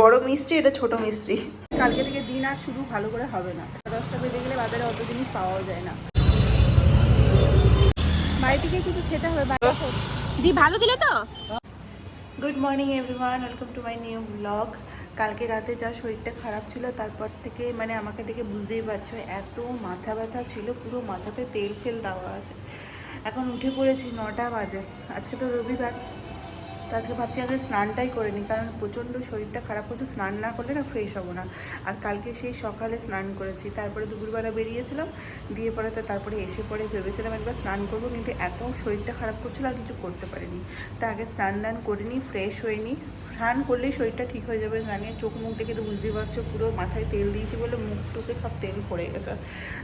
বড় মিস্ত্রি এটা ছোট মিস্ত্রি। কালকে থেকে দিন আর শুরু ভালো করে হবে না। দশটা বেজে গেলে বাজারে অত জিনিস পাওয়াও যায় না। বাড়ি থেকে কিছু খেতে হবে দি ভালো দিলে তো? Good morning everyone welcome to my new blog কালকে রাতে যা শরীরটা খারাপ ছিল তারপর থেকে মানে আমাকে দেখে বুঝতেই পারছ এত মাথা ব্যথা ছিল পুরো মাথাতে তেল ফেল দেওয়া আছে। এখন উঠে পড়েছি নটা বাজে। আজকে তো রবিবার। তো আজকে ভাবছি আগে স্নানটাই করে নিই, কারণ প্রচণ্ড শরীরটা খারাপ হচ্ছে, স্নান না করলে না ফ্রেশ হব না। আর কালকে সেই সকালে স্নান করেছি, তারপরে দুপুরবেলা বেরিয়েছিলাম, দিয়ে পরে তো তারপরে এসে পরে ভেবেছিলাম একবার স্নান করব, কিন্তু এত শরীরটা খারাপ করছিল আর কিছু করতে পারিনি। তা আগে স্নান দান করিনি ফ্রেশ হয়নি স্নান করলেই শরীরটা ঠিক হয়ে যাবে জানিয়ে চোখ মুখ দেখে তো বুঝতেই পারছ, পুরো মাথায় তেল দিয়েছি বলে মুখ টুকে সব তেল পড়ে গেছে,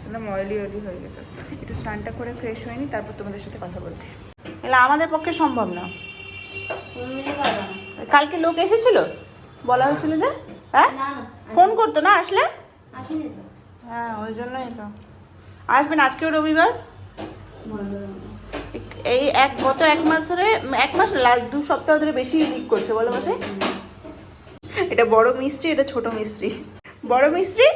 একদম অয়েলি অয়েলি হয়ে গেছে। একটু স্নানটা করে ফ্রেশ হয়নি তারপর তোমাদের সাথে কথা বলছি। আমাদের পক্ষে সম্ভব না। কালকে লোক এসেছিল? বলা হয়েছিল যে? হ্যাঁ? ফোন করতো না আসলে? হ্যাঁ ওই জন্যই তো। আসবেন আজকেও রবিবার? এই এক গত এক মাস ধরে এক মাস লাস্ট দু সপ্তাহ ধরে বেশি লিক করছে বলো মাসে। এটা বড় মিস্ত্রি এটা ছোট মিস্ত্রি? বড় মিস্ত্রি?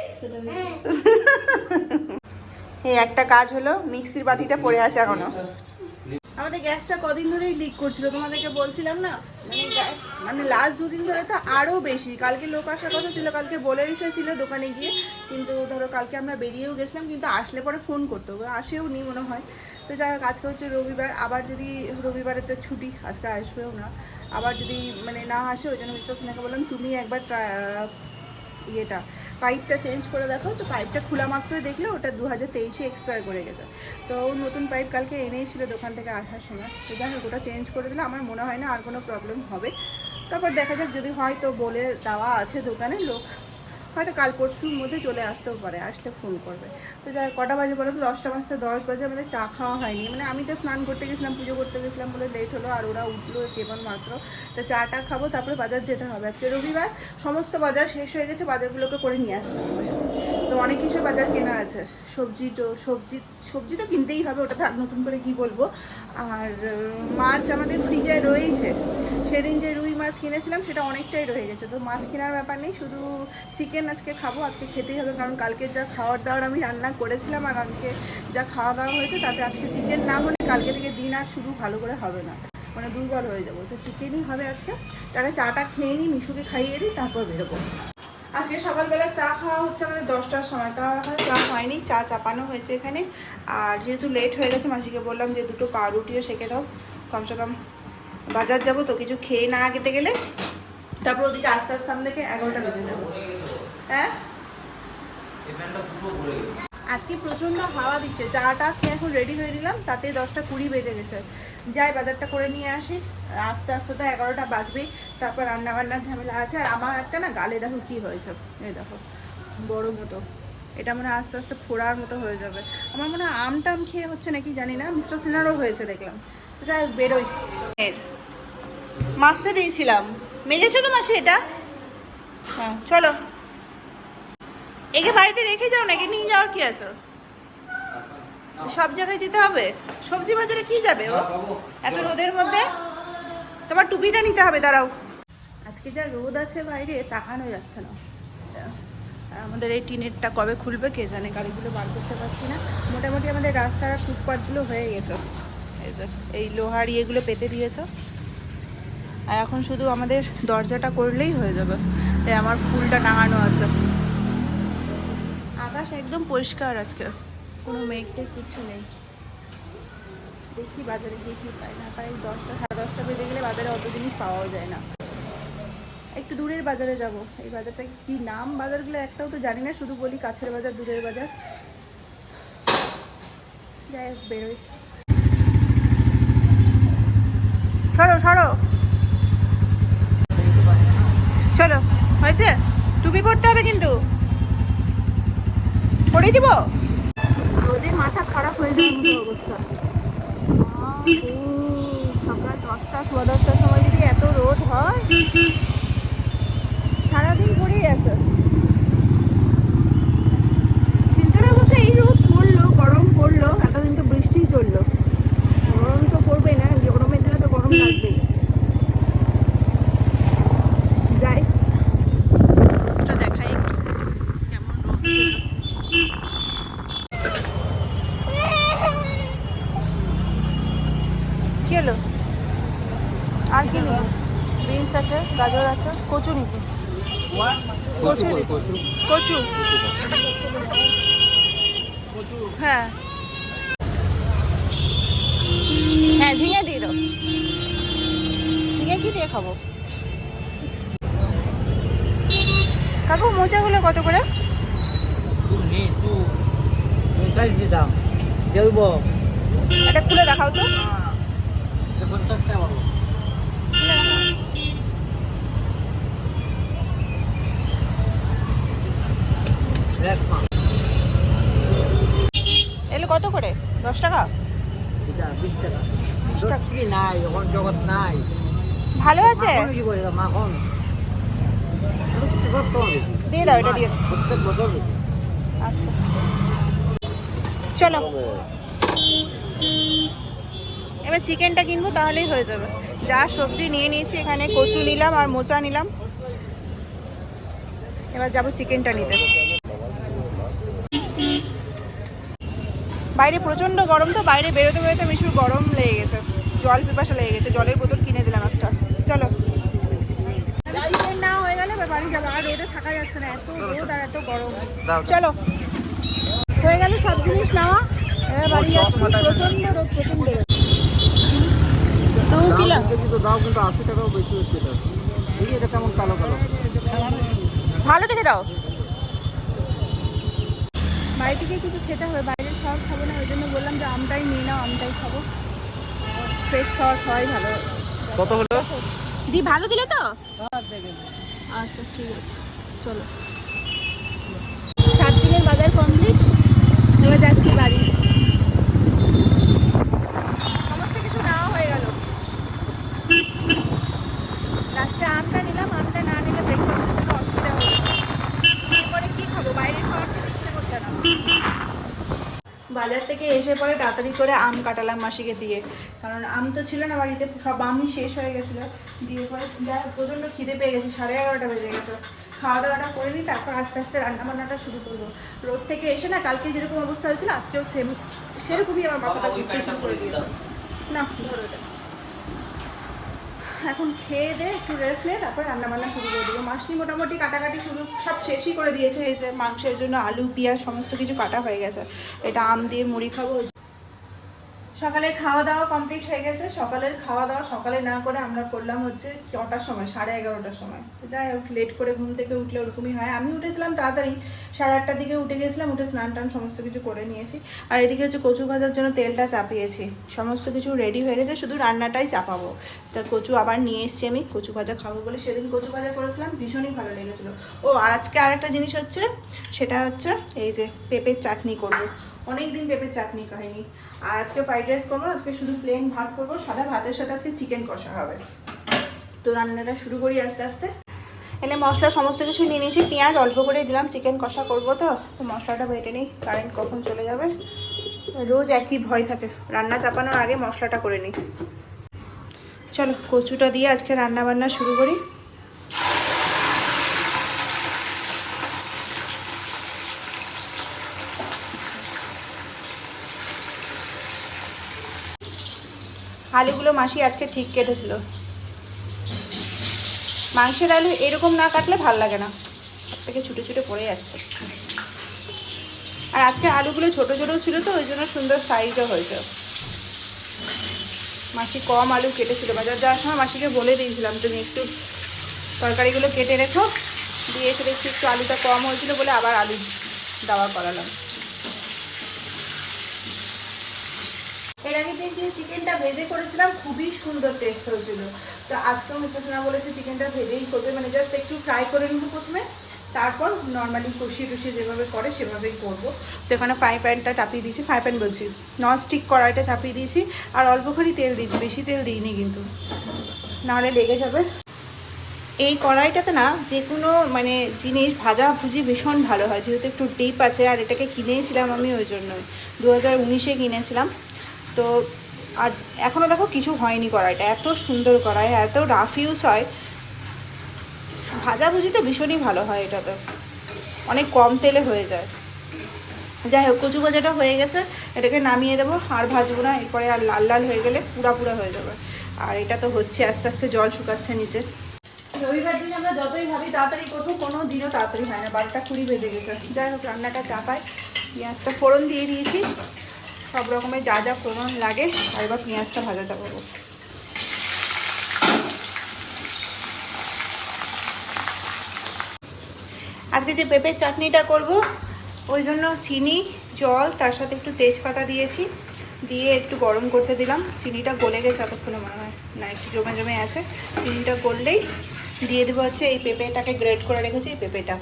এই একটা কাজ হলো মিক্সির বাতিটা পড়ে আছে এখনও। আমাদের গ্যাসটা কদিন ধরেই লিক করছিল, তোমাদেরকে বলছিলাম না? মানে গ্যাস মানে লাস্ট দুদিন ধরে তো আরও বেশি। কালকে লোক আসার কথা ছিল, কালকে বলে এসেছিল দোকানে গিয়ে, কিন্তু ধরো কালকে আমরা বেরিয়েও গেছিলাম, কিন্তু আসলে পরে ফোন করতো ও আসেও নি মনে হয়। তো যাই হোক, আজকে হচ্ছে রবিবার। আবার যদি রবিবারে তো ছুটি, আজকে আসবেও না। আবার যদি মানে না আসে, ওই জন্য সিনহাকে বললাম, তুমি একবার ইয়েটা পাইপটা চেঞ্জ করে দেখো, তো পাইপটা খোলা মাত্রই দেখলে ওটা দু হাজার তেইশে এক্সপায়ার করে গেছে। তো নতুন পাইপ কালকে এনেইছিল দোকান থেকে আসার সময়। তো যাই হোক, ওটা চেঞ্জ করে দিলে আমার মনে হয় না আর কোনো প্রবলেম হবে। তারপর দেখা যাক যদি হয় তো বলে দেওয়া আছে দোকানে, লোক হয়তো কাল পরশুর মধ্যে চলে আসতেও পারে, আসলে ফোন করবে। তো যাই কটা বাজে বলো তো? দশটা বাজতে দশ বাজে আমাদের চা খাওয়া হয়নি। মানে আমি তো স্নান করতে গেছিলাম, পুজো করতে গেছিলাম বলে লেট হলো, আর ওরা উঠল কেবল মাত্র। তো চাটা খাব, তারপরে বাজার যেতে হবে। আজকে রবিবার, সমস্ত বাজার শেষ হয়ে গেছে, বাজারগুলোকে করে নিয়ে আসতে হবে। তো অনেক কিছু বাজার কেনা আছে। সবজি তো, সবজি সবজি তো কিনতেই হবে ওটা আর নতুন করে কি বলব? আর মাছ আমাদের ফ্রিজে রয়েছে সেদিন যে রুই মাছ কিনেছিলাম, সেটা অনেকটাই রয়ে গেছে। তো মাছ কেনার ব্যাপার নেই, শুধু চিকেন আজকে খাব, আজকে খেতেই হবে, কারণ কালকে যা খাওয়ার দাওয়ার আমি রান্না করেছিলাম আর কালকে যা খাওয়া দাওয়া হয়েছে তাতে আজকে চিকেন না হলে কালকে থেকে দিন আর শুরু ভালো করে হবে না মানে দুর্বল হয়ে যাব। তো চিকেনই হবে আজকে, তাহলে চাটা খেয়ে নিই, মিশুকে খাইয়ে দিই, তারপর বেরোবো। আজকে সকালবেলা চা খাওয়া হচ্ছে আমাদের দশটার সময়, তা এখনও চা হয়নি, চা চাপানো হয়েছে এখানে। আর যেহেতু লেট হয়ে গেছে, মাসিকে বললাম যে দুটো পাউরুটিও সেঁকে দাও, কমসে কম বাজার যাব, তো কিছু খেয়ে না খেতে গেলে তারপর ওদিকে আস্তে আস্তে আমাদেরকে এগারোটা বেজে যাব। হ্যাঁ? আজকে প্রচণ্ড হাওয়া দিচ্ছে। চাটা খেয়ে এখন রেডি হয়ে দিলাম তাতে দশটা কুড়ি বেজে গেছে। যাই বাজারটা করে নিয়ে আসি। আস্তে আস্তে তো এগারোটা বাজবেই। তারপর রান্না বান্নার ঝামেলা আছে। আর আমার একটা না গালে দেখো কি হয়েছে। এই দেখো বড় মতো। এটা মনে হয় আস্তে আস্তে ফোড়ার মতো হয়ে যাবে। আমার মনে হয় আম টাম খেয়ে হচ্ছে নাকি জানি না। মিস্টার সিনারও হয়েছে দেখলাম। যাই হোক, বেরোই। মাছতে দিয়েছিলাম। মেজেছো তো মাসে এটা? হ্যাঁ চলো। একে বাড়িতে রেখে যাও না নাকি নিয়ে যাওয়ার কি আছে? সব জায়গায় যেতে হবে? সবজি বাজারে কি যাবে ও? এত রোদের মধ্যে? তোমার টুপিটা নিতে হবে, দাঁড়াও। আজকে যা রোদ আছে বাইরে, তাকানো যাচ্ছে না। আমাদের এই টিনেরটা কবে খুলবে কে জানে, গাড়িগুলো বার করতে পারছি না। মোটামুটি আমাদের রাস্তার ফুটপাথগুলো হয়ে গেছে। এই এই লোহার ইয়েগুলো পেতে দিয়েছ। আর এখন শুধু আমাদের দরজাটা করলেই হয়ে যাবে। আমার ফুলটা টাঙানো আছে। আকাশ একদম পরিষ্কার আজকে। কোনো মেঘ কিছু নেই। দেখি বাজারে গিয়ে কি পাই না পাই দশটা সাড়ে দশটা বেজে গেলে বাজারে অত জিনিস পাওয়াও যায় না। একটু দূরের বাজারে যাব। এই বাজারটা কি নাম বাজারগুলো একটাও তো জানি না শুধু বলি কাছের বাজার দূরের বাজার। যাই হোক বেরোই। সরো সরো। চলো হয়েছে? টুপি পরতে হবে কিন্তু। পরে দিব? রোদে মাথা খারাপ হয়ে যাবে অবস্থা। সকাল দশটা, সোয়া দশটার সময় যদি এত রোদ হয়, সারাদিন পরেই আছে শিলচরে বসে এই রোদ পড়ল গরম পড়ল এতদিন তো বৃষ্টি চলল গরম তো পড়বে না গরমের দিনে তো গরম লাগবেই যাই কচু কচু হ্যাঁ। হ্যাঁ ঝিঙে দিয়ে দাও। ঝিঙে কি দিয়ে খাব? কাকু মোচাগুলো কত করে? দিতাম দেবো। এটা খুলে দেখাও তো। পঞ্চাশ টাকা এগুলো কত করে? দশ টাকা? বিশ টাকা বিশ টাকা। কি নাই এখন জগৎ নাই। ভালো আছে? কি করে মাখন। দিয়ে দাও এটা দিয়ে। প্রত্যেক বছর। আচ্ছা। চলো। এবার চিকেনটা কিনবো তাহলেই হয়ে যাবে। যা সবজি নিয়ে নিয়েছি এখানে কচু নিলাম আর মোচা নিলাম। এবার যাব চিকেনটা নিতে। বাইরে প্রচণ্ড গরম তো বাইরে বেরোতে বেরোতে মিশুর গরম লেগে গেছে। জল পিপাসা লেগে গেছে জলের বোতল কিনে দিলাম একটা। চলো। চিকেন না হয়ে গেলে বাড়ি যাব আর রোদে থাকা যাচ্ছে না এত রোদ আর এত গরম। চলো। হয়ে গেল সব জিনিস নেওয়া এবার বাড়ি যাচ্ছি। প্রচণ্ড রোদ প্রচণ্ড রোদ। ভালো থেকে দাও। বাড়ি থেকে কিছু খেতে হবে বাইরের খাবার খাব না ওই জন্য বললাম যে আমটাই নিয়ে নাও আমটাই খাব। ফ্রেশ খাওয়ার খাওয়াই ভালো। কত হলো? দি ভালো দিলে তো? আচ্ছা ঠিক আছে। চলো। সাত দিনের বাজার কমপ্লিট এবার যাচ্ছি বাড়ি সমস্ত কিছু নেওয়া হয়ে গেল লাস্টে আমটা নিলাম আমটা না নিলে ব্রেকফাস্টের জন্য অসুবিধা হবে এরপরে কি খাব বাইরের খাবার খেতে ইচ্ছে করছে না বাজার থেকে এসে পরে তাড়াতাড়ি করে আম কাটালাম মাসিকে দিয়ে। কারণ আম তো ছিল না বাড়িতে সব আমই শেষ হয়ে গেছিল। দিয়ে পরে যা প্রচণ্ড খিদে পেয়ে গেছে সাড়ে এগারোটা বেজে গেছে। খাওয়া দাওয়াটা করে নিই তারপর আস্তে আস্তে রান্না বান্নাটা শুরু করব। রোদ থেকে এসে না কালকে যেরকম অবস্থা হয়েছিল আজকেও সেম সেরকমই আমার বাবাটা করে দিয়েছে। না ধরো এটা। এখন খেয়ে দে, একটু রেস্ট নে, তারপর রান্না বান্না শুরু করে দেবো। মাসি মোটামুটি কাটাকাটি শুরু, সব শেষই করে দিয়েছে এই যে মাংসের জন্য আলু, পেঁয়াজ, সমস্ত কিছু কাটা হয়ে গেছে। এটা আম দিয়ে মুড়ি খাব। সকালে খাওয়া দাওয়া কমপ্লিট হয়ে গেছে। সকালের খাওয়া দাওয়া সকালে না করে আমরা করলাম হচ্ছে কটার সময়, সাড়ে এগারোটার সময়। যাই হোক লেট করে ঘুম থেকে উঠলে ওরকমই হয়। আমি উঠেছিলাম তাড়াতাড়ি, সাড়ে আটটার দিকে উঠে গেছিলাম, উঠে স্নান টান সমস্ত কিছু করে নিয়েছি। আর এদিকে হচ্ছে কচু ভাজার জন্য তেলটা চাপিয়েছি। সমস্ত কিছু রেডি হয়ে গেছে, শুধু রান্নাটাই চাপাবো। তা কচু আবার নিয়ে এসেছি আমি, কচু ভাজা খাব বলে সেদিন কচু ভাজা করেছিলাম, ভীষণই ভালো লেগেছিলো। ও, আর আজকে আরেকটা জিনিস হচ্ছে, সেটা হচ্ছে এই যে পেঁপের চাটনি করব। অনেক দিন পেঁপের চাটনি খাইনি। আর আজকে ফ্রাইড রাইস করব আজকে শুধু প্লেন ভাত করব, সাদা ভাতের সাথে আজকে চিকেন কষা হবে। তো রান্নাটা শুরু করি আস্তে আস্তে। এনে মশলা সমস্ত কিছু নিয়ে নিয়েছি, পেঁয়াজ অল্প করে দিলাম চিকেন কষা করব তো। তো মশলাটা বেটে নিই কারেন্ট কখন চলে যাবে? রোজ একই ভয় থাকে, রান্না চাপানোর আগে মশলাটা করে নিই। চলো কচুটা দিয়ে আজকে রান্না বান্না শুরু করি। আলুগুলো মাসি আজকে ঠিক কেটেছিল। মাংসের আলু এরকম না কাটলে ভালো লাগে না। থেকে ছুটে ছুটে পড়ে যাচ্ছে। আর আজকে আলুগুলো ছোট ছোট ছিল তো, ওই জন্য সুন্দর সাইজও হয়েছে। মাসি কম আলু কেটেছিল। বাজার যাওয়ার সময় মাসিকে বলে দিয়েছিলাম, তুমি একটু তরকারিগুলো কেটে রেখো। দিয়ে এসে দেখছি একটু আলুটা কম হয়েছিল বলে আবার আলু দেওয়া করালাম। এর আগে দিন যে চিকেনটা ভেজে করেছিলাম, খুবই সুন্দর টেস্ট হয়েছিল। তো আজকেও মিশ্রসোনা বলেছে চিকেনটা ভেজেই করবে মানে জাস্ট একটু ফ্রাই করে নেব প্রথমে, তারপর নর্মালি কষিয়ে টুষিয়ে যেভাবে করে সেভাবেই করব। তো এখানে ফ্রাই প্যানটা চাপিয়ে দিয়েছি ফ্রাই প্যান বলছি নন স্টিক কড়াইটা চাপিয়ে দিয়েছি, আর অল্প করে তেল দিয়েছি, বেশি তেল দিইনি কিন্তু। নাহলে লেগে যাবে। এই কড়াইটাতে না যে কোনো মানে জিনিস ভাজা ভুজি ভীষণ ভালো হয়, যেহেতু একটু ডিপ আছে, আর এটাকে কিনেছিলাম আমি ওই জন্যই। দু হাজার উনিশে কিনেছিলাম। তো আর এখনও দেখো কিছু হয়নি কড়াইটা, এত সুন্দর কড়াই এত রাফ ইউজ হয়। ভাজাভুজি তো ভীষণই ভালো হয় এটাতে। অনেক কম তেলে হয়ে যায়। যাই হোক, কচু ভাজাটা হয়ে গেছে, এটাকে নামিয়ে দেবো, আর ভাজবো না, এরপরে আর লাল লাল হয়ে গেলে পুরা পুরা হয়ে যাবে। আর এটা তো হচ্ছে, আস্তে আস্তে জল শুকাচ্ছে নিচে। রবিবার দিন আমরা যতই ভাবি, তাড়াতাড়ি করব, কোনো দিনও তাড়াতাড়ি হয় না, বারোটা কুড়ি বেজে গেছে। যাই হোক, রান্নাটা চাপায়, পেঁয়াজটা ফোড়ন দিয়ে দিয়েছি। সব রকমের যা যা ফোড়ন লাগে, আর এবার পেঁয়াজটা ভাজা চাপাবো আজকে যে পেঁপের চাটনিটা করব, ওই জন্য চিনি, জল, তার সাথে একটু তেজপাতা দিয়েছি, দিয়ে একটু গরম করতে দিলাম। চিনিটা গলে গেছে এতক্ষণে মনে হয়, না, একটু জমে জমে আছে। চিনিটা গললেই দিয়ে দেবো হচ্ছে এই পেঁপেটাকে গ্রেট করে রেখেছি, এই পেঁপেটা।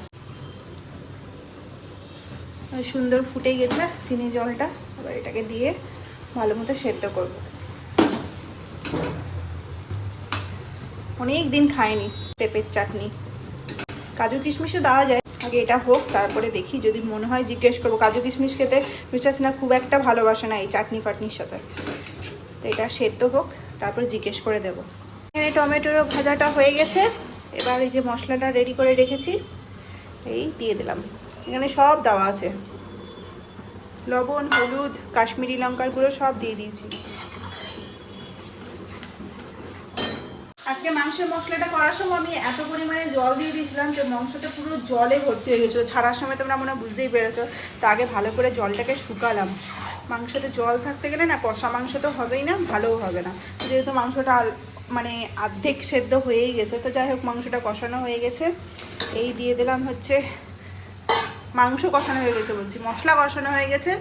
সুন্দর ফুটে গেছে চিনি জলটা। এবার এটাকে দিয়ে ভালো মতো সেদ্ধ করব। অনেক দিন খাইনি, পেঁপের চাটনি। কাজু কিশমিশও দেওয়া যায়। আগে এটা হোক, তারপরে দেখি। যদি মনে হয় জিজ্ঞেস করব, কাজু কিশমিশ খেতে বিশ্বাস না খুব একটা ভালোবাসে না এই চাটনি ফাটনির সাথে। তো এটা সেদ্ধ হোক, তারপর জিজ্ঞেস করে দেবো। এখানে টমেটোর ভাজাটা হয়ে গেছে। এবার এই যে মশলাটা রেডি করে রেখেছি, এই দিয়ে দিলাম। এখানে সব দেওয়া আছে। লবণ, হলুদ, কাশ্মীরি লঙ্কার গুঁড়ো সব দিয়ে দিয়েছি। আজকে মাংসের মশলাটা করার সময় আমি এত পরিমাণে জল দিয়ে দিয়েছিলাম যে মাংসটা পুরো জলে ভর্তি হয়ে গেছিল। ছাড়ার সময় তোমরা মনে বুঝতেই পেরেছ, তা আগে ভালো করে জলটাকে শুকালাম। মাংসতে জল থাকতে গেলে না, কষা মাংস তো হবেই না, ভালোও হবে না। যেহেতু মাংসটা মানে অর্ধেক সেদ্ধ হয়েই গেছে, তো যাই হোক মাংসটা কষানো হয়ে গেছে। এই দিয়ে দিলাম হচ্ছে মাংস কষানো হয়ে গেছে বলছি। মশলা কষানো হয়ে গেছে।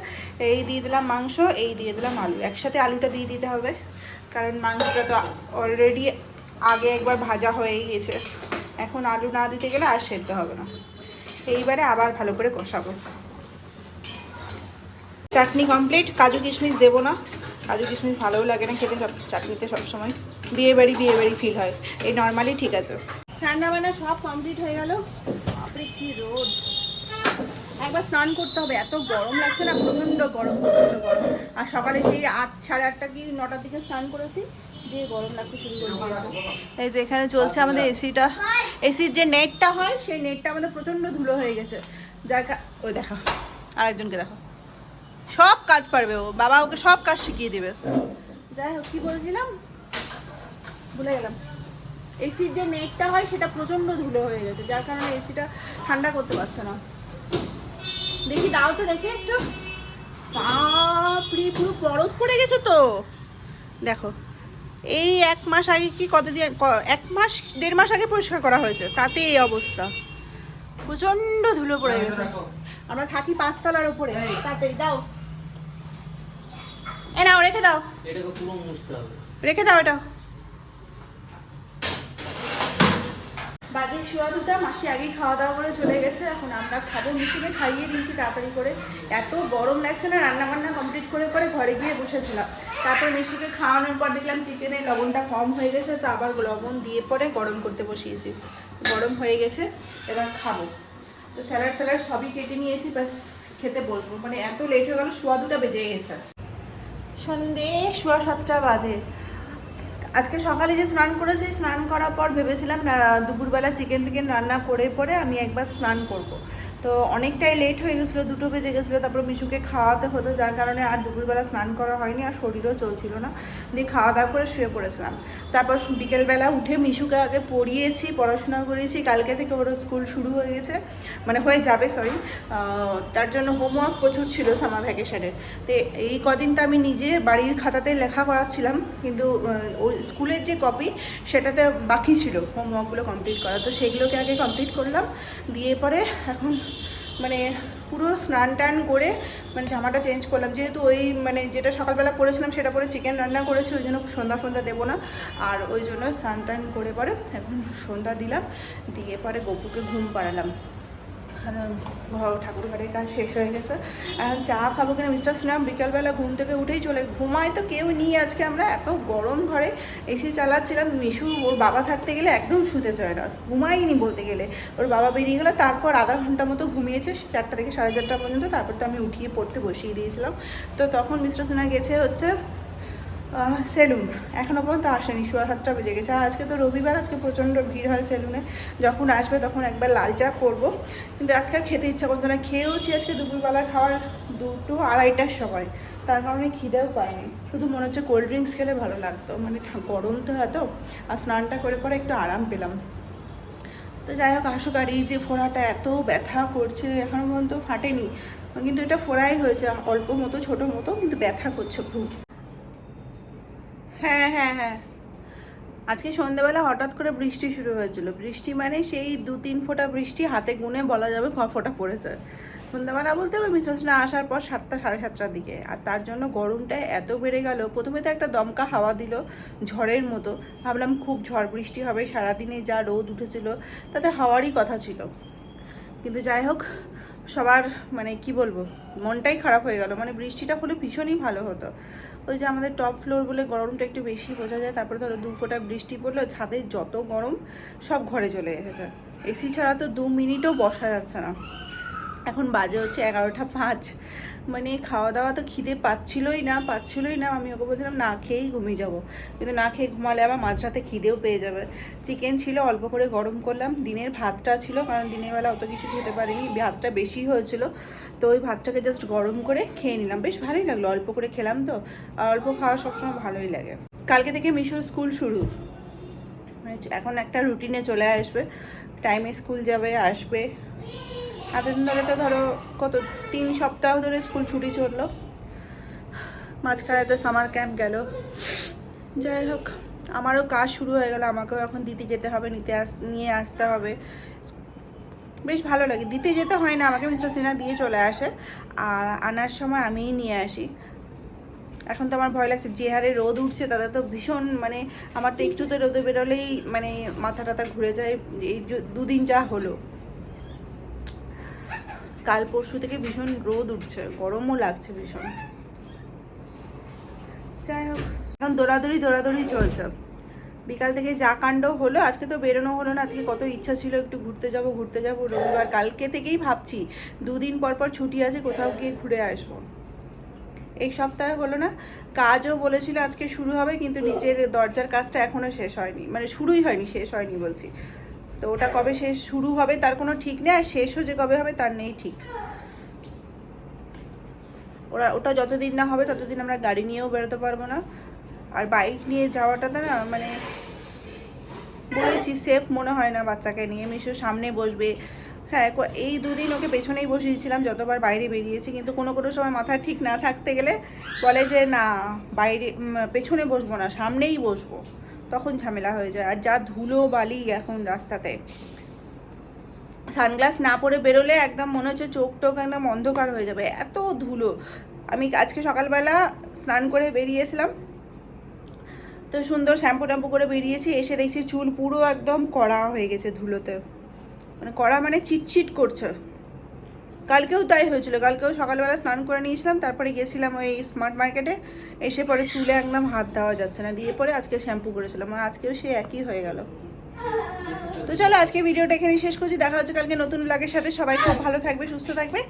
এই দিয়ে দিলাম মাংস, এই দিয়ে দিলাম আলু। একসাথে আলুটা দিয়ে দিতে হবে, কারণ মাংসটা তো অলরেডি আগে একবার ভাজা হয়েই গেছে। এখন আলু না দিতে গেলে আর সেদ্ধ হবে না। এইবারে আবার ভালো করে কষাবো। চাটনি কমপ্লিট কাজু কিশমিশ দেবো না। কাজু কিশমিশ ভালোও লাগে না খেতে সব, চাটনিতে সবসময়। বিয়ে বাড়ি বিয়ে বাড়ি ফিল হয়। এই নর্মালি ঠিক আছে। রান্না বান্না সব কমপ্লিট হয়ে গেল। বাপরে, কি রোদ। একবার স্নান করতে হবে এত গরম লাগছে না প্রচণ্ড গরম প্রচণ্ড গরম। আর সকালে সেই আট সাড়ে আটটা কি নটার দিকে স্নান করেছি দিয়ে গরম লাগতে শুরু করে দিয়েছে এই যে এখানে চলছে আমাদের এসিটা। এসির যে নেটটা হয় সেই নেটটা আমাদের প্রচণ্ড ধুলো হয়ে গেছে। যার ওই দেখো আরেকজনকে দেখো। সব কাজ পারবে ও বাবা ওকে সব কাজ শিখিয়ে দেবে। যাই হোক কি বলছিলাম? ভুলে গেলাম। এসির যে নেটটা হয় সেটা প্রচণ্ড ধুলো হয়ে গেছে যার কারণে এসিটা ঠান্ডা করতে পারছে না। দেখি দাও তো দেখি একটু। বাপরে পুরো বরফ পড়ে গেছে তো। দেখো এই এক মাস আগে কি কতদিন ক- এক মাস দেড় মাস আগে পরিষ্কার করা হয়েছে তাতে এই অবস্থা। প্রচণ্ড ধুলো পড়ে গেছে। আমরা থাকি পাঁচতলার উপরে। তাতেই দাও। এ নাও রেখে দাও। রেখে দাও এটা। শোয়া দুটা, মাসি আগেই খাওয়া দাওয়া করে চলে গেছে। এখন আমরা খাব। মিশিকে খাইয়ে দিয়েছি তাড়াতাড়ি করে। এত গরম লাগছে না রান্না বান্না কমপ্লিট করে পরে ঘরে গিয়ে বসেছিলাম। তারপর মিশিকে খাওয়ানোর পর দেখলাম চিকেনের লবণটা কম হয়ে গেছে, তো আবার লবণ দিয়ে পরে গরম করতে বসিয়েছি। গরম হয়ে গেছে, এবার খাব। তো স্যালাড ফ্যালাড সবই কেটে নিয়েছি, ব্যাস খেতে বসবো। মানে এত লেট হয়ে গেল, সোয়া দুটা বেজে গেছে। সন্ধে, সোয়া সাতটা বাজে। আজকে সকালে যে স্নান করেছি, স্নান করার পর ভেবেছিলাম দুপুরবেলা চিকেন ফিকেন রান্না করে, পরে আমি একবার স্নান করব। তো অনেকটাই লেট হয়ে গেছিল, দুটো বেজে গেছিল, তারপর মিশুকে খাওয়াতে হতো, যার কারণে আর দুপুরবেলা স্নান করা হয়নি আর শরীরও চলছিল না। দিয়ে খাওয়া দাওয়া করে শুয়ে পড়েছিলাম। তারপর বিকেলবেলা উঠে মিশুকে আগে পড়িয়েছি পড়াশোনা করেছি কালকে থেকে ওর স্কুল শুরু হয়ে গেছে। মানে হয়ে যাবে সরি তার জন্য হোমওয়ার্ক প্রচুর ছিল সামার ভ্যাকেশনের তো এই কদিন তো আমি নিজে বাড়ির খাতাতে লেখা করাচ্ছিলাম কিন্তু ওই স্কুলের যে কপি সেটাতে বাকি ছিল হোমওয়ার্কগুলো কমপ্লিট করা। তো সেগুলোকে আগে কমপ্লিট করলাম, দিয়ে পরে এখন মানে পুরো স্নান টান করে মানে জামাটা চেঞ্জ করলাম। যেহেতু ওই মানে যেটা সকালবেলা পরেছিলাম সেটা পরে চিকেন রান্না করেছি, ওই জন্য সন্ধ্যা ফন্ধ্যা দেবো না। আর ওই জন্য স্নান টান করে পরে এখন সন্ধ্যা দিলাম, দিয়ে পরে গপুকে ঘুম পাড়ালাম। ঘর কাজ শেষ হয়ে গেছে। এখন চা খাব কিনা মিস্টার সিনাম, বিকালবেলা ঘুম থেকে উঠেই চলে ঘুমায় তো কেউ নিই আজকে আমরা, এত গরম ঘরে এসি চালাচ্ছিলাম। মিশু, ওর বাবা থাকতে গেলে একদম শুতে চায় না ঘুমাইনি বলতে গেলে। ওর বাবা বেরিয়ে গেলো, তারপর আধা ঘণ্টা মতো ঘুমিয়েছে, চারটা থেকে সাড়ে চারটা পর্যন্ত। তারপর তো আমি উঠিয়ে পড়তে বসিয়ে দিয়েছিলাম। তো তখন মিস্টার সিনহা গেছে হচ্ছে সেলুন। এখনও পর্যন্ত আসেনি, সোয়া সাতটা বেজে গেছে। আর আজকে তো রবিবার, আজকে প্রচণ্ড ভিড় হয় সেলুনে। যখন আসবে তখন একবার লাল চা করব। কিন্তু আজকে আর খেতে ইচ্ছা করতো না। খেয়েওছি আজকে দুপুরবেলা খাওয়ার দুটো আড়াইটার সময়। তার কারণে খিদেও পাইনি। শুধু মনে হচ্ছে কোল্ড ড্রিঙ্কস খেলে ভালো লাগতো। মানে গরম তো এত। আর স্নানটা করে পরে একটু আরাম পেলাম। তো যাই হোক আর এই যে ফোড়াটা এত ব্যথা করছে এখনও পর্যন্ত ফাটেনি। কিন্তু এটা ফোড়াই হয়েছে, অল্প মতো, ছোট মতো, কিন্তু ব্যথা করছে খুব। হ্যাঁ হ্যাঁ হ্যাঁ। আজকে সন্ধ্যেবেলা হঠাৎ করে বৃষ্টি শুরু হয়েছিল। বৃষ্টি মানে সেই দু, তিন ফোঁটা বৃষ্টি হাতে গুনে বলা যাবে ক ফোঁটা পড়েছে। সন্ধ্যাবেলা বলতে ওই মিশ্রসনা আসার পর সাতটা, সাড়ে সাতটার দিকে। আর তার জন্য গরমটা এত বেড়ে গেল, প্রথমে তো একটা দমকা হাওয়া দিল ঝড়ের মতো। ভাবলাম খুব ঝড় বৃষ্টি হবে, সারাদিনে যা রোদ উঠেছিল তাতে হাওয়ারই কথা ছিল। কিন্তু যাই হোক, সবার মানে কি বলব, মনটাই খারাপ হয়ে গেল। মানে বৃষ্টিটা হলে ভীষণই ভালো হতো। ওই যে আমাদের টপ ফ্লোর বলে গরমটা একটু বেশি বোঝা যায়, তারপরে ধরো দু ফোটা বৃষ্টি পড়ল ছাদে যত গরম সব ঘরে চলে এসেছে। এসি ছাড়া তো দু মিনিটও বসা যাচ্ছে না। এখন বাজে হচ্ছে এগারোটা পাঁচ। মানে খাওয়া দাওয়া তো খিদে পাচ্ছিলই না পাচ্ছিলই না। আমি ওকে বলছিলাম, না খেয়েই ঘুমিয়ে যাব। কিন্তু না খেয়ে ঘুমালে আবার মাঝরাতে খিদেও পেয়ে যাবে। চিকেন ছিল, অল্প করে গরম করলাম। দিনের ভাতটা ছিল, কারণ দিনের বেলা অত কিছু খেতে পারিনি। ভাতটা বেশি হয়েছিল, তো ওই ভাতটাকে জাস্ট গরম করে খেয়ে নিলাম। বেশ ভালোই লাগল, অল্প করে খেলাম তো। আর অল্প খাওয়া সবসময় ভালোই লাগে। কালকে থেকে মিশোর স্কুল শুরু। মানে এখন একটা রুটিনে চলে আসবে। টাইমে স্কুল যাবে, আসবে। এতদিন ধরে তো ধরো কত, তিন সপ্তাহ ধরে স্কুল ছুটি চলল। মাঝখানে তো সামার ক্যাম্প গেল। যাই হোক, আমারও কাজ শুরু হয়ে গেল, আমাকেও এখন দিতে যেতে হবে, নিতে আস, নিয়ে আসতে হবে। বেশ ভালো লাগে, দিতে যেতে হয় না, আমাকে মিস্টার সিনহা দিয়ে চলে আসে। আর আনার সময় আমিই নিয়ে আসি। এখন তো আমার ভয় লাগছে, যে হারে রোদ উঠছে, তাতে তো ভীষণ মানে আমার তো একটুতে রোদে বেরোলেই মানে মাথা টাথা ঘুরে যায়, এই দুদিন যা হলো। কাল পরশু থেকে ভীষণ রোদ উঠছে, গরমও লাগছে ভীষণ। যাই হোক, এখন দৌড়াদৌড়ি দৌড়াদৌড়ি চলছে। বিকাল থেকে যা কাণ্ড হলো, আজকে তো বেরোনো হলো না, আজকে কত ইচ্ছা ছিল একটু ঘুরতে যাব ঘুরতে যাব, রবিবার, কালকে থেকেই ভাবছি, দুদিন পর পর ছুটি আছে, কোথাও গিয়ে ঘুরে আসব। এই সপ্তাহে হলো না, কাজও বলেছিল আজকে শুরু হবে, কিন্তু নিচের দরজার কাজটা এখনও শেষ হয়নি মানে শুরুই হয়নি, শেষ হয়নি বলছি। তো ওটা কবে শেষ শুরু হবে তার কোনো ঠিক নেই, আর শেষও যে কবে হবে তার নেই ঠিক। ওরা, ওটা যতদিন না হবে ততদিন আমরা গাড়ি নিয়েও বেরোতে পারব না। আর বাইক নিয়ে যাওয়াটাতে না মানে বলেছি সেফ মনে হয় না বাচ্চাকে নিয়ে। মিশু সামনে বসবে। হ্যাঁ এই দুদিন ওকে পেছনেই বসিয়েছিলাম, যতবার বাইরে বেরিয়েছি, কিন্তু কোনো কোনো সময় মাথা ঠিক না থাকতে গেলে বলে যে, না, বাইরে পেছনে বসবো না, সামনেই বসবো। তখন ঝামেলা হয়ে যায়। আর যা ধুলো বালি এখন রাস্তাতে। সানগ্লাস না পরে বেরোলে একদম মনে হচ্ছে চোখ টোক একদম অন্ধকার হয়ে যাবে। এত ধুলো। আমি আজকে সকালবেলা স্নান করে বেরিয়েছিলাম। তো সুন্দর শ্যাম্পু ট্যাম্পু করে বেরিয়েছি, এসে দেখছি চুল পুরো একদম কড়া হয়ে গেছে ধুলোতে। মানে কড়া মানে চিটচিট করছে। কালকেও তাই হয়েছিল। কালকেও সকালবেলা স্নান করে নিয়েছিলাম, তারপরে গিয়েছিলাম ওই স্মার্ট মার্কেটে এসে পরে চুলে একদম হাত দেওয়া যাচ্ছে না, দিয়ে পরে আজকে শ্যাম্পু করেছিলাম। আর আজকেও সে একই হয়ে গেল। তো চলো আজকে ভিডিওটা এখানে শেষ করছি। দেখা হচ্ছে কালকে নতুন ব্লগের সাথে। সবাই খুব ভালো থাকবে, সুস্থ থাকবে।